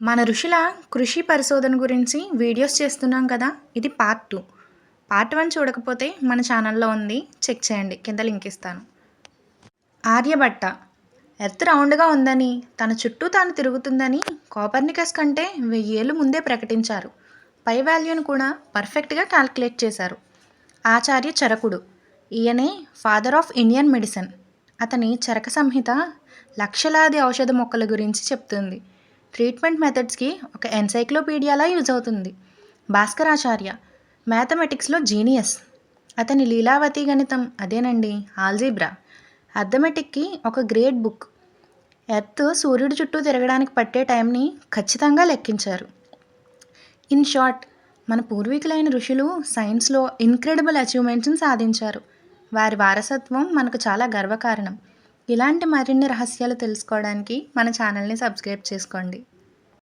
మన ఋషుల కృషి పరిశోధన గురించి వీడియోస్ చేస్తున్నాం కదా ఇది పార్ట్ టూ పార్ట్ వన్ చూడకపోతే మన ఛానల్లో ఉంది చెక్ చేయండి కింద లింక్ ఇస్తాను. ఆర్యభట్ట ఎర్త్ రౌండ్గా ఉందని తన చుట్టూ తాను తిరుగుతుందని కోపర్నికస్ కంటే వెయ్యేళ్ళు ముందే ప్రకటించారు. పై వాల్యూను కూడా పర్ఫెక్ట్గా క్యాల్కులేట్ చేశారు. ఆచార్య చరకుడు ఈయనే ఫాదర్ ఆఫ్ ఇండియన్ మెడిసిన్ అతని చరక సంహిత లక్షలాది ఔషధ మొక్కల గురించి చెప్తుంది. ట్రీట్మెంట్ మెథడ్స్కి ఒక ఎన్సైక్లోపీడియాలా యూజ్ అవుతుంది. భాస్కరాచార్య మ్యాథమెటిక్స్లో జీనియస్. అతని లీలావతి గణితం అదేనండి? ఆల్జీబ్రా. అర్థమెటిక్కి ఒక గ్రేట్ బుక్. ఎర్త్ సూర్యుడి చుట్టూ తిరగడానికి పట్టే టైంని ఖచ్చితంగా లెక్కించారు. ఇన్ షార్ట్ మన పూర్వీకులైన ఋషులు సైన్స్లో ఇన్క్రెడిబుల్ అచీవ్మెంట్స్ని సాధించారు. వారి వారసత్వం మనకు చాలా గర్వకారణం. ఇలాంటి మరిన్ని రహస్యాలు తెలుసుకోవడానికి మన ఛానల్ని సబ్స్క్రైబ్ చేసుకోండి.